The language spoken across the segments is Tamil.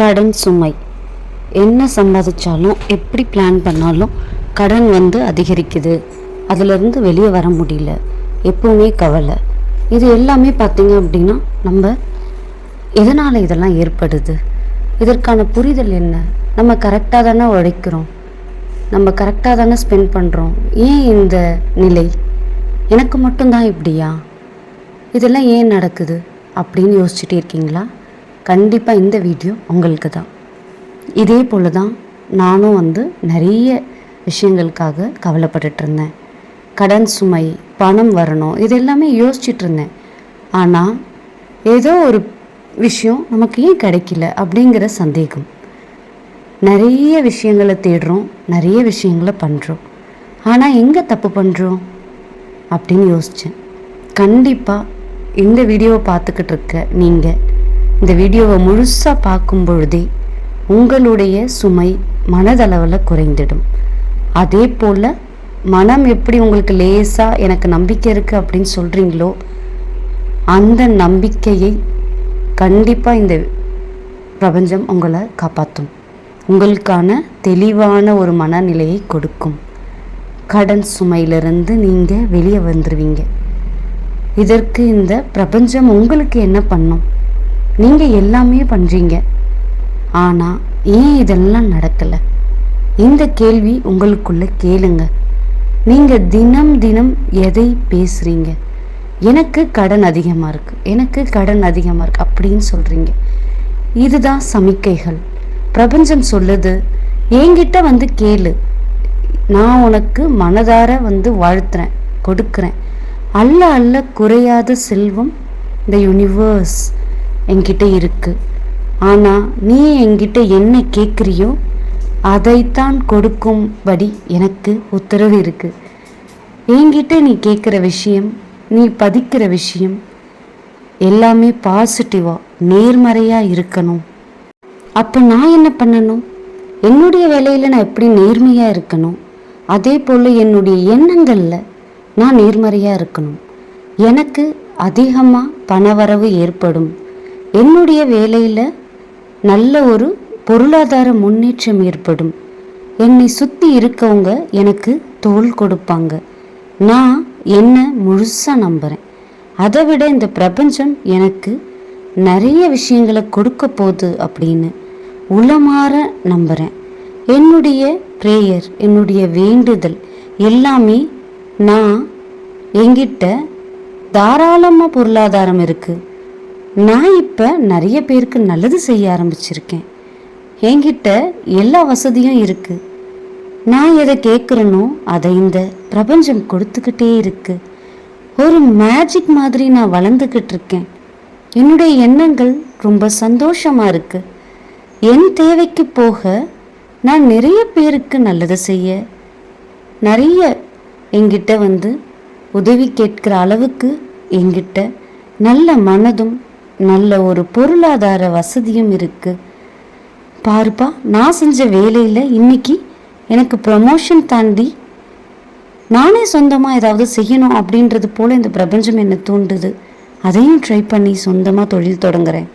கடன் சுமை. என்ன சம்பாதிச்சாலும் எப்படி பிளான் பண்ணாலும் கடன் வந்து அதிகரிக்குது. அதிலிருந்து வெளியே வர முடியல. எப்பவுமே கவலை. இது எல்லாமே பார்த்தீங்க அப்படின்னா நம்ம எதனால் இதெல்லாம் ஏற்படுது? இதற்கான புரிதல் என்ன? நம்ம கரெக்டாக தானே உழைக்கிறோம். நம்ம கரெக்டாக தானே ஸ்பெண்ட் பண்ணுறோம் ஏன் இந்த நிலை? எனக்கு மட்டும்தான் இப்படியா? இதெல்லாம் ஏன் நடக்குது? அப்படின்னு யோசிச்சுட்டே இருக்கீங்களா? கண்டிப்பாக இந்த வீடியோ உங்களுக்கு தான் இதே போல் தான் நானும் வந்து நிறைய விஷயங்களுக்காக கவலைப்பட்டுட்டு இருந்தேன். கடன் சுமை பணம் வரணும் இது எல்லாமே யோசிச்சுட்டு இருந்தேன். ஆனால் ஏதோ ஒரு விஷயம் நமக்கு ஏன் கிடைக்கல அப்படிங்கிற சந்தேகம். நிறைய விஷயங்களை தேடுறோம் நிறைய விஷயங்களை பண்ணுறோம் ஆனால் எங்கே தப்பு பண்ணுறோம் அப்படின்னு யோசித்தேன் கண்டிப்பாக இந்த வீடியோவை பார்த்துக்கிட்டு இருக்க நீங்கள் இந்த வீடியோவை முழுசாக பார்க்கும் பொழுதே உங்களுடைய சுமை மனதளவில் குறைந்திடும். அதே போல் மனம் எப்படி உங்களுக்கு லேசாக எனக்கு நம்பிக்கை இருக்குது அப்படின்னு சொல்கிறீங்களோ அந்த நம்பிக்கையை கண்டிப்பாக இந்த பிரபஞ்சம் உங்களை காப்பாற்றும் உங்களுக்கான தெளிவான ஒரு மனநிலையை கொடுக்கும். கடன் சுமையிலிருந்து நீங்கள் வெளியே வந்துடுவீங்க இதற்கு இந்த பிரபஞ்சம் உங்களுக்கு என்ன பண்ணும்? நீங்கள் எல்லாமே பண்ணுறீங்க ஆனால் ஏன் இதெல்லாம் நடக்கலை? இந்த கேள்வி உங்களுக்குள்ள கேளுங்க. நீங்கள் தினம் தினம் எதை பேசுகிறீங்க எனக்கு கடன் அதிகமாக இருக்குது எனக்கு கடன் அதிகமாக இருக்குது அப்படின்னு சொல்கிறீங்க இதுதான் சமிக்கைகள். பிரபஞ்சம் சொல்லுது என்கிட்ட வந்து கேளு. நான் உனக்கு மனதார வந்து வாழ்த்துறேன் கொடுக்குறேன். அல்ல அல்ல குறையாத செல்வம் இந்த யூனிவர்ஸ் என்கிட்ட இருக்கு. ஆனால் நீ என்கிட்ட என்ன கேட்குறியோ அதைத்தான் கொடுக்கும்படி எனக்கு உத்தரவு இருக்கு. என்கிட்ட நீ கேட்குற விஷயம் நீ பதிக்கிற விஷயம் எல்லாமே பாசிட்டிவாக நேர்மறையாக இருக்கணும். அப்போ நான் என்ன பண்ணணும்? என்னுடைய வேலையில் நான் எப்படி நேர்மையாக இருக்கணும்? அதே போல் என்னுடைய எண்ணங்களில் நான் நேர்மறையாக இருக்கணும். எனக்கு அதிகமாக பணவரவு ஏற்படும். என்னுடைய வேலையில் நல்ல ஒரு பொருளாதார முன்னேற்றம் ஏற்படும். என்னை சுற்றி இருக்கவங்க எனக்கு தோல் கொடுப்பாங்க. நான் என்ன முழுசாக நம்புகிறேன் அதை விட இந்த பிரபஞ்சம் எனக்கு நிறைய விஷயங்களை கொடுக்க போகுது அப்படின்னு உளமாற நம்புகிறேன் என்னுடைய ப்ரேயர் என்னுடைய வேண்டுதல் எல்லாமே நான் என்கிட்ட தாராளமாக பொருளாதாரம் இருக்குது நான் இப்போ நிறைய பேருக்கு நல்லது செய்ய ஆரம்பிச்சிருக்கேன். என்கிட்ட எல்லா வசதியும் இருக்குது நான் எதை கேட்குறேனோ அதை இந்த பிரபஞ்சம் கொடுத்துக்கிட்டே இருக்கு. ஒரு மேஜிக் மாதிரி நான் வளர்ந்துக்கிட்டு இருக்கேன். என்னுடைய எண்ணங்கள் ரொம்ப சந்தோஷமாக இருக்குது என் தேவைக்கு போக நான் நிறைய பேருக்கு நல்லது செய்ய நிறைய என்கிட்ட வந்து உதவி கேட்கிற அளவுக்கு என்கிட்ட நல்ல மனதும் நல்ல ஒரு பொருளாதார வசதியும் இருக்கு. பாருப்பா நான் செஞ்ச வேலையில் இன்னைக்கு எனக்கு ப்ரமோஷன் தாண்டி நானே சொந்தமாக ஏதாவது செய்யணும் அப்படின்றது போல் இந்த பிரபஞ்சம் என்னை தூண்டுது. அதையும் ட்ரை பண்ணி சொந்தமாக தொழில் தொடங்குறேன்.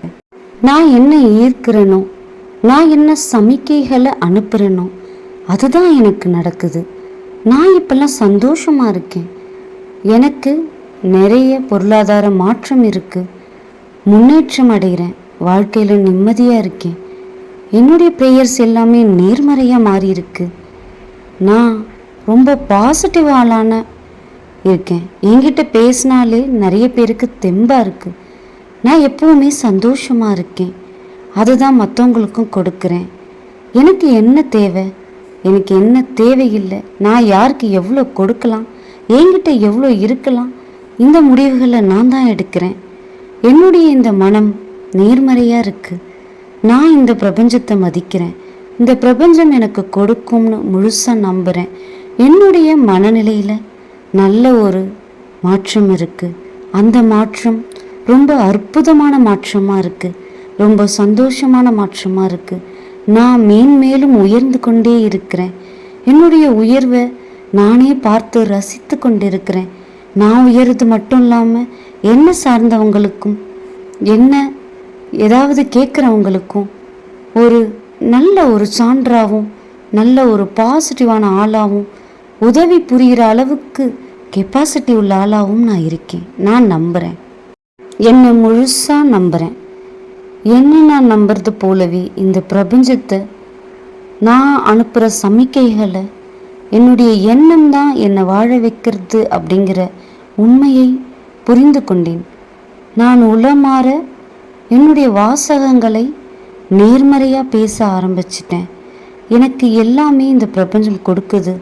நான் என்ன ஈர்க்கிறேனோ நான் என்ன சமிக்கைகளை அனுப்புகிறேனோ அதுதான் எனக்கு நடக்குது. நான் இப்பெல்லாம் சந்தோஷமாக இருக்கேன். எனக்கு நிறைய பொருளாதார மாற்றம் இருக்குது முன்னேற்றம் அடைகிறேன். வாழ்க்கையில் நிம்மதியாக இருக்கேன். என்னுடைய ப்ரேயர்ஸ் எல்லாமே நேர்மறையாக மாறி இருக்கு நான் ரொம்ப பாசிட்டிவ் ஆளான இருக்கேன். என்கிட்ட பேசினாலே நிறைய பேருக்கு தெம்பாக இருக்குது நான் எப்போவுமே சந்தோஷமாக இருக்கேன். அதுதான் மற்றவங்களுக்கும் கொடுக்குறேன். எனக்கு என்ன தேவை? எனக்கு என்ன தேவையில்லை? நான் யாருக்கு எவ்வளோ கொடுக்கலாம்? என்கிட்ட எவ்வளோ இருக்கலாம்? இந்த முடிவுகளை நான் தான் எடுக்கிறேன். என்னுடைய இந்த மனம் நேர்மறையாக இருக்குது நான் இந்த பிரபஞ்சத்தை மதிக்கிறேன். இந்த பிரபஞ்சம் எனக்கு கொடுக்கும்னு முழுசாக நம்புகிறேன் என்னுடைய மனநிலையில் நல்ல ஒரு மாற்றம் இருக்குது அந்த மாற்றம் ரொம்ப அற்புதமான மாற்றமாக இருக்குது ரொம்ப சந்தோஷமான மாற்றமாக இருக்குது நான் மேன்மேலும் உயர்ந்து கொண்டே இருக்கிறேன். என்னுடைய உயர்வை நானே பார்த்து ரசித்து கொண்டிருக்கிறேன். நான் உயர்றது மட்டும் இல்லாமல் என்ன சார்ந்தவங்களுக்கும் என்ன ஏதாவது கேட்குறவங்களுக்கும் ஒரு நல்ல ஒரு சான்றாகவும் நல்ல ஒரு பாசிட்டிவான ஆளாகவும் உதவி புரிகிற அளவுக்கு கெப்பாசிட்டி உள்ள ஆளாகவும் நான் இருக்கேன். நான் நம்புகிறேன் என்னை முழுசாக நம்புகிறேன் என்ன நான் நம்புறது போலவே இந்த பிரபஞ்சத்தை நான் அனுப்புகிற சமிக்கைகளை என்னுடைய எண்ணம் தான் என்னை வாழ வைக்கிறது அப்படிங்கிற உண்மையை புரிந்து கொண்டேன் நான் உளமாற என்னுடைய வாசகங்களை நேர்மறையாக பேச ஆரம்பிச்சிட்டேன். எனக்கு எல்லாமே இந்த பிரபஞ்சம் கொடுக்குது.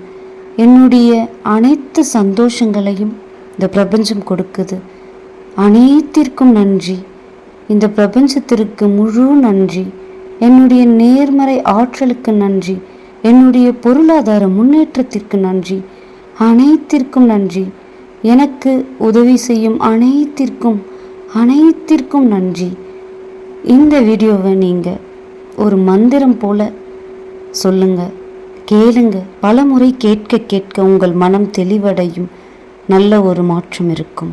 என்னுடைய அனைத்து சந்தோஷங்களையும் இந்த பிரபஞ்சம் கொடுக்குது. அனைத்திற்கும் நன்றி. இந்த பிரபஞ்சத்திற்கு முழு நன்றி. என்னுடைய நேர்மறை ஆற்றலுக்கு நன்றி. என்னுடைய பொருளாதார முன்னேற்றத்திற்கு நன்றி. அனைத்திற்கும் நன்றி. எனக்கு உதவி செய்யும் அனைத்திற்கும் அனைத்திற்கும் நன்றி. இந்த வீடியோவை நீங்கள் ஒரு மந்திரம் போல சொல்லுங்க கேளுங்க. பலமுறை கேட்க கேட்க உங்கள் மனம் தெளிவடையும். நல்ல ஒரு மாற்றம் இருக்கும்.